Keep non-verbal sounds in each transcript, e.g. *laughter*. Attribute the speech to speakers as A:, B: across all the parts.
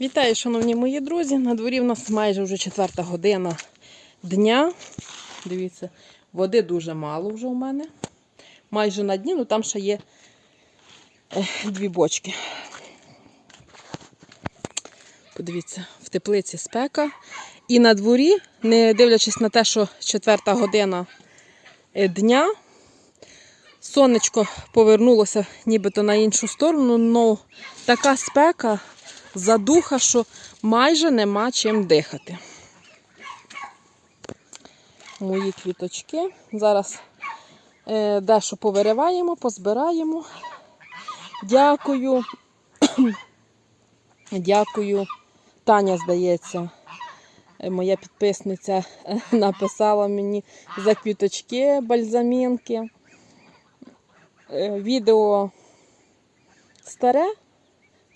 A: Вітаю, шановні мої друзі. На дворі в нас майже вже четверта година дня. Дивіться, води дуже мало вже у мене. Майже на дні, ну там ще є е, дві бочки. Подивіться, в теплиці спека. І на дворі, не дивлячись на те, що четверта година е, дня, сонечко повернулося нібито на іншу сторону, але така спека задуха, що майже нема чим дихати. Мої квіточки. Зараз е, дещо повириваємо, позбираємо. Дякую. *clears throat* Дякую. Таня, здається, е, моя підписниця е, написала мені за квіточки, бальзамінки. Е, Відео старе,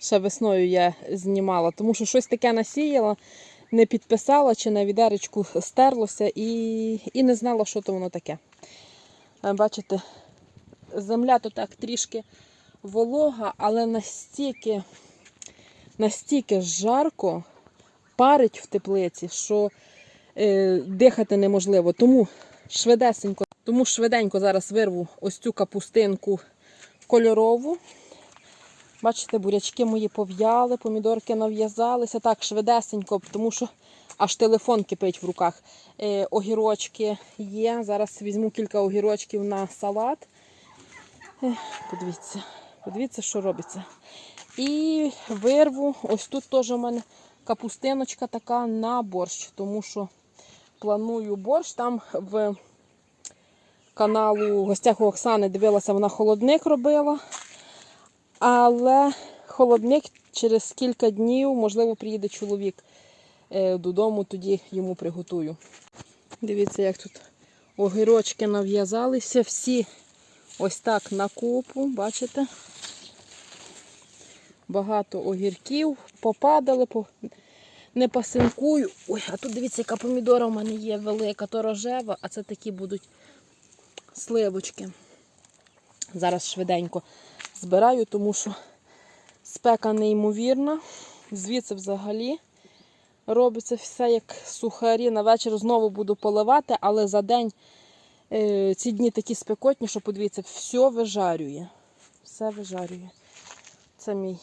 A: ще весною я знімала, тому що щось таке насіяла, не підписала чи на відеречку стерлося і, і не знала, що то воно таке. Е, Бачите, земля то так трішки волога, але настільки, настільки жарко парить в теплиці, що е, дихати неможливо. Тому швидесенько, тому швиденько зараз вирву ось цю капустинку кольорову. Бачите, бурячки мої пов'яли, помідорки нав'язалися. Так, швидесенько, тому що аж телефон кипить в руках. Е, огірочки є. Зараз візьму кілька огірочків на салат. Е, подивіться, подивіться, що робиться. І вирву. Ось тут теж у мене капустиночка така на борщ, тому що планую борщ. Там в каналу гостях у Оксани дивилася, вона холодник робила. Але холодник через кілька днів, можливо, приїде чоловік е, додому, тоді йому приготую. Дивіться, як тут огірочки нав'язалися, всі ось так на купу, бачите? Багато огірків попадали, не пасинкую. Ой, а тут дивіться, яка помідора в мене є велика, то рожева, а це такі будуть сливочки. Зараз швиденько збираю, тому що спека неймовірна. Звідси взагалі робиться все як сухарі. На вечір знову буду поливати, але за день е, ці дні такі спекотні, що подивіться, все вижарює. Все вижарює. Це мій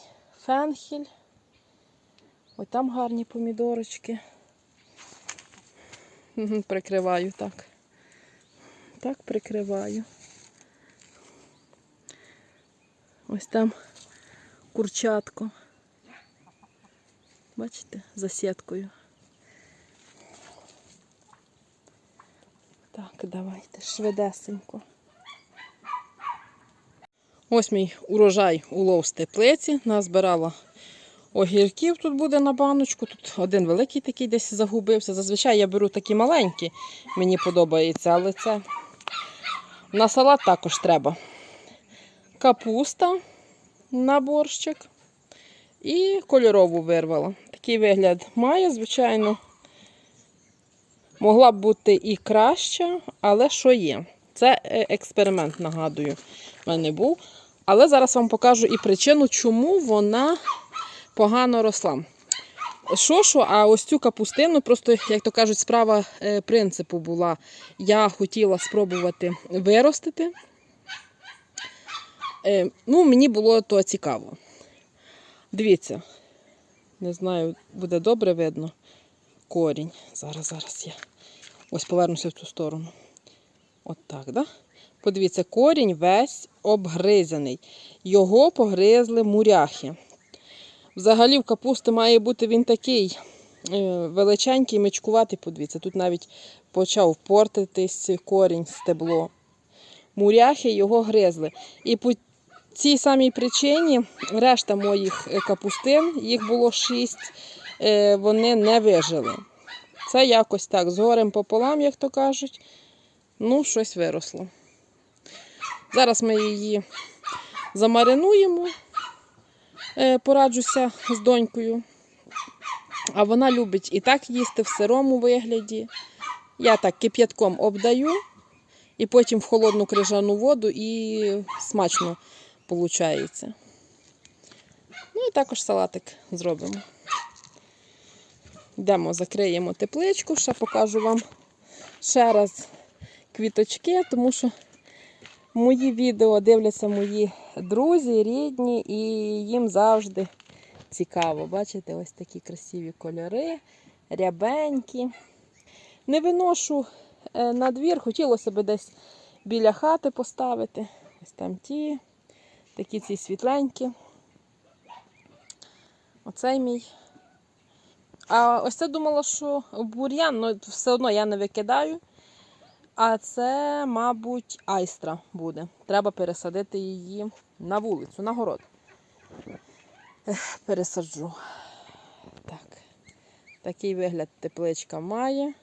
A: фенхель. Ось там гарні помідорочки. *laughs* Прикриваю так. Так прикриваю. Ось там курчатко. Бачите, за сіткою. Так, давайте швидесенько. Ось мій урожай улов з теплиці. Назбирала огірків. Тут буде на баночку. Тут один великий такий десь загубився. Зазвичай я беру такі маленькі, мені подобається, але це на салат також треба. Капуста на борщик. І кольорову вирвала. Такий вигляд має, звичайно. Могла б бути і краща, але що є? Це е, експеримент, нагадую, в мене був. Але зараз вам покажу і причину, чому вона погано росла. Що, що, а ось цю капустину, просто, як то кажуть, справа е, принципу була. Я хотіла спробувати виростити. Е, ну, мені було то цікаво. Дивіться, не знаю, буде добре видно. Корінь. Зараз, зараз я ось повернуся в ту сторону. От так, да? Подивіться, корінь весь обгризаний. Його погризли муряхи. Взагалі в капусти має бути він такий е, величенький, мечкуватий, подивіться. Тут навіть почав портитись корінь, стебло. Муряхи його гризли. І цій самій причині решта моїх е, капустин, їх було шість, е, вони не вижили. Це якось так, з горем пополам, як то кажуть. Ну, щось виросло. Зараз ми її замаринуємо, Е, пораджуся з донькою. А вона любить і так їсти в сирому вигляді. Я так кип'ятком обдаю і потім в холодну крижану воду і смачно виходить. Ну і також салатик зробимо. Йдемо, закриємо тепличку, ще покажу вам ще раз квіточки, тому що мої відео дивляться мої друзі, рідні, і їм завжди цікаво. Бачите, ось такі красиві кольори, рябенькі. Не виношу е, на двір, хотілося б десь біля хати поставити. Ось там ті, такі ці світленькі. Оцей мій. А ось це думала, що бур'ян, але все одно я не викидаю. А це, мабуть, айстра буде. Треба пересадити її на вулицю, на город. Пересаджу. Так. Такий вигляд тепличка має.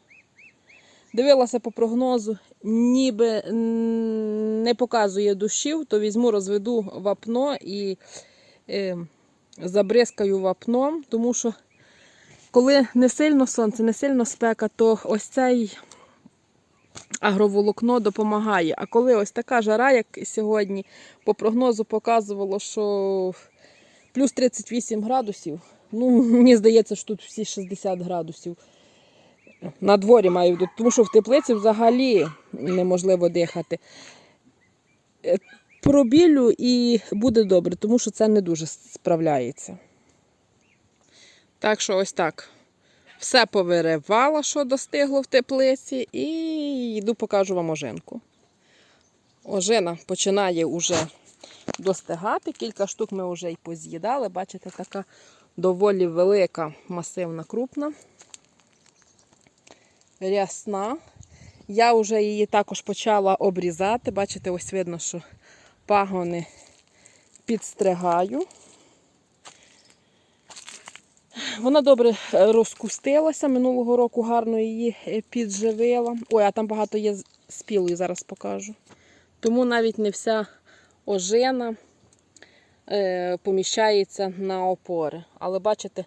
A: Дивилася по прогнозу, ніби не показує дощів, то візьму, розведу вапно і е, забризкаю вапном, тому що коли не сильно сонце, не сильно спека, то ось цей агроволокно допомагає. А коли ось така жара, як сьогодні, по прогнозу показувало, що плюс 38 градусів, ну, мені здається, що тут всі 60 градусів. На дворі маю, тому що в теплиці взагалі неможливо дихати. Е, Пробілю і буде добре, тому що це не дуже справляється. Так що ось так. Все повиривала, що достигло в теплиці, і йду покажу вам ожинку. Ожина починає вже достигати. Кілька штук ми вже й поз'їдали. Бачите, така доволі велика, масивна, крупна. Рясна. Я вже її також почала обрізати. Бачите, ось видно, що пагони підстригаю. Вона добре е, розкустилася. Минулого року гарно її е, підживила. Ой, а там багато є спілої, зараз покажу. Тому навіть не вся ожина е, поміщається на опори. Але бачите,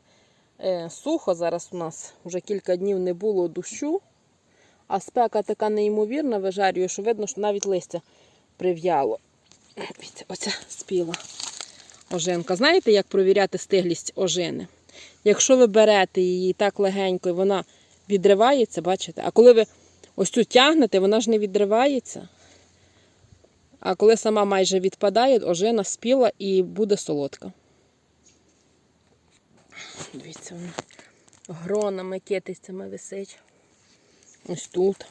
A: сухо зараз у нас вже кілька днів не було дощу, а спека така неймовірна вижарює, що видно, що навіть листя прив'яло. *clears throat* Оця спіла ожинка. Знаєте, як провіряти стиглість ожини? Якщо ви берете її так легенько і вона відривається, бачите? А коли ви ось цю тягнете, вона ж не відривається. А коли сама майже відпадає, ожина спіла і буде солодка. Дивіться, вона гронами, китицями висить. Ось тут.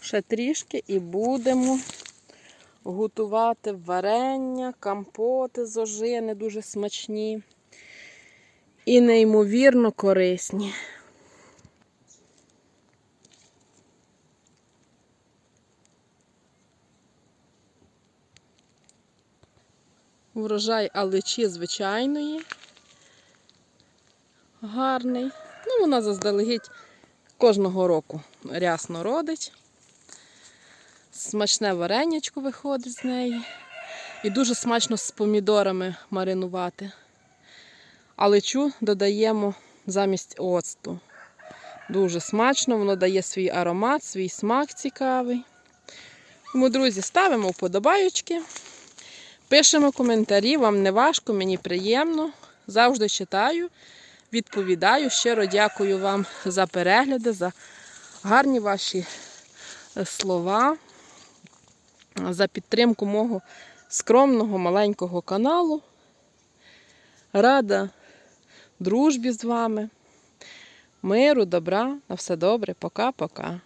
A: Ще трішки і будемо готувати варення, компоти з ожини дуже смачні і неймовірно корисні. Врожай алечі звичайної. Гарний. Ну, вона заздалегідь кожного року рясно родить. Смачне варенячко виходить з неї. І дуже смачно з помідорами маринувати. Алечу додаємо замість оцту. Дуже смачно, воно дає свій аромат, свій смак цікавий. Тому, друзі, ставимо вподобаючки, пишемо коментарі, вам не важко, мені приємно. Завжди читаю, відповідаю. Щиро дякую вам за перегляди, за гарні ваші е, слова, за підтримку мого скромного маленького каналу. Рада дружбі з вами. Миру, добра, на все добре. Пока-пока.